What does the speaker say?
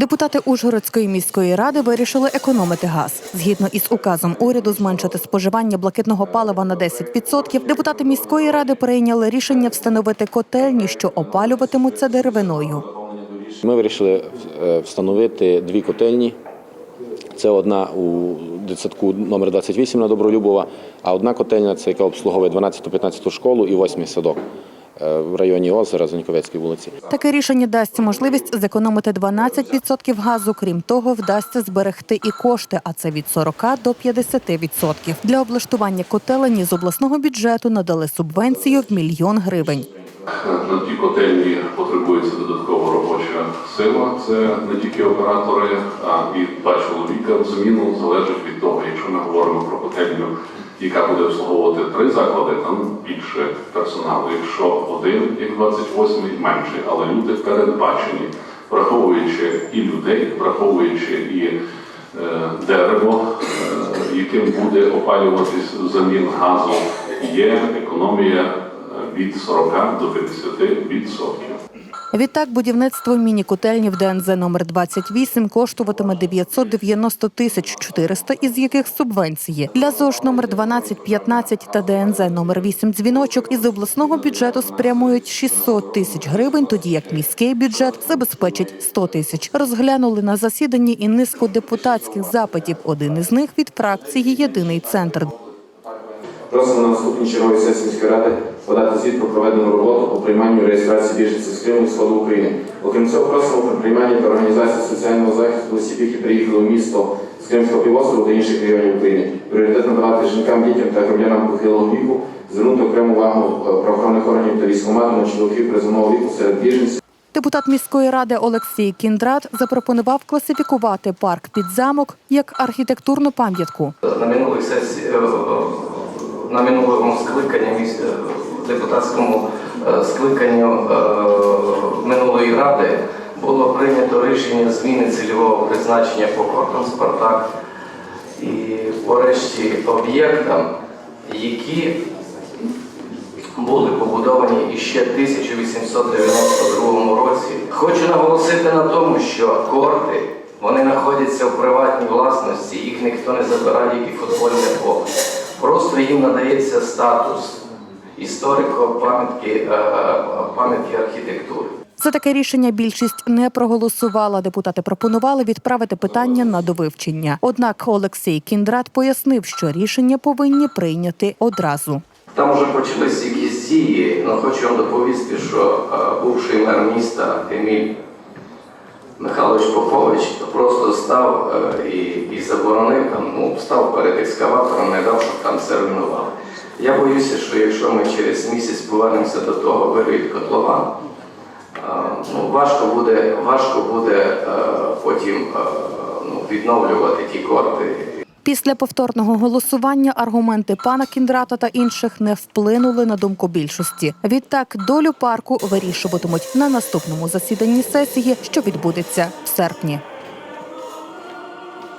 Депутати Ужгородської міської ради вирішили економити газ. Згідно із указом уряду зменшити споживання блакитного палива на 10%, депутати міської ради прийняли рішення встановити котельні, що опалюватимуться деревиною. Ми вирішили е, встановити дві котельні. Це одна у дитсадку номер 28 на Добролюбова, а одна котельня це яка обслуговує 12-15 школу і 8 садок в районі озера Заньковецької вулиці. Таке рішення дасть можливість зекономити 12% газу. Крім того, вдасться зберегти і кошти, а це від 40 до 50%. Для облаштування котелені з обласного бюджету надали субвенцію в мільйон гривень. На ті котельні потребується додаткова робоча сила. Це не тільки оператори, а і два чоловіка зміну залежить від того, якщо ми говоримо про котельню, яка буде обслуговувати три заклади, там більше персоналу. Якщо один, як 28 менше, але люди передбачені, враховуючи і людей, враховуючи і е, дерево, е, яким буде опалюватись взамін газу, є економія від 40 до 50 відсотків. Відтак, будівництво міні-котельні в ДНЗ номер 28 коштуватиме 990 тисяч 400, із яких субвенції. Для ЗОЖ номер 12, 15 та ДНЗ номер 8 дзвіночок із обласного бюджету спрямують 600 тисяч гривень, тоді як міський бюджет забезпечить 100 тисяч. Розглянули на засіданні і низку депутатських запитів. Один із них від фракції Єдиний центр. Просимо на наступній черговій сесії міської ради подати звіт про проведену роботу по прийманню реєстрації біженців з Криму і Сходу України. Окрім цього, просимо про приймання та організацію соціального захисту осіб, які приїхали у місто з Кримського півострову та інших регіонів України. Пріоритет надавати жінкам, дітям та громадянам похилого віку, звернути окрему увагу е, правоохоронних органів та військомату на чоловіків призовного віку серед біженців. Депутат міської ради Олексій Кіндрат запропонував класифікувати парк під замок як архітектурну пам'ятку. На минулій сесії е, е, на минулому скликанні е, депутатському е, скликанню е, минулої ради було прийнято рішення зміни цільового призначення по кортам Спартак і по решті об'єктам, які були побудовані іще в 1892 році. Хочу наголосити на тому, що корти вони знаходяться в приватній власності, їх ніхто не забирає, як і футбольне поле. Просто їм надається статус історико-пам'ятки е, пам'ятки архітектури. За таке рішення більшість не проголосувала. Депутати пропонували відправити питання на довивчення. Однак Олексій Кіндрат пояснив, що рішення повинні прийняти одразу. Там вже почалися якісь дії, але хочу вам доповісти, що е, бувший мер міста Еміль Михайлович Попович просто став е, і, і заборонив там, ну, став перед екскаватором, не дав, Я боюся, що якщо ми через місяць повернемося до того вирують котлован, е, ну, важко буде, важко буде е, потім е, ну, відновлювати ті корти. Після повторного голосування аргументи пана Кіндрата та інших не вплинули на думку більшості. Відтак долю парку вирішуватимуть на наступному засіданні сесії, що відбудеться в серпні.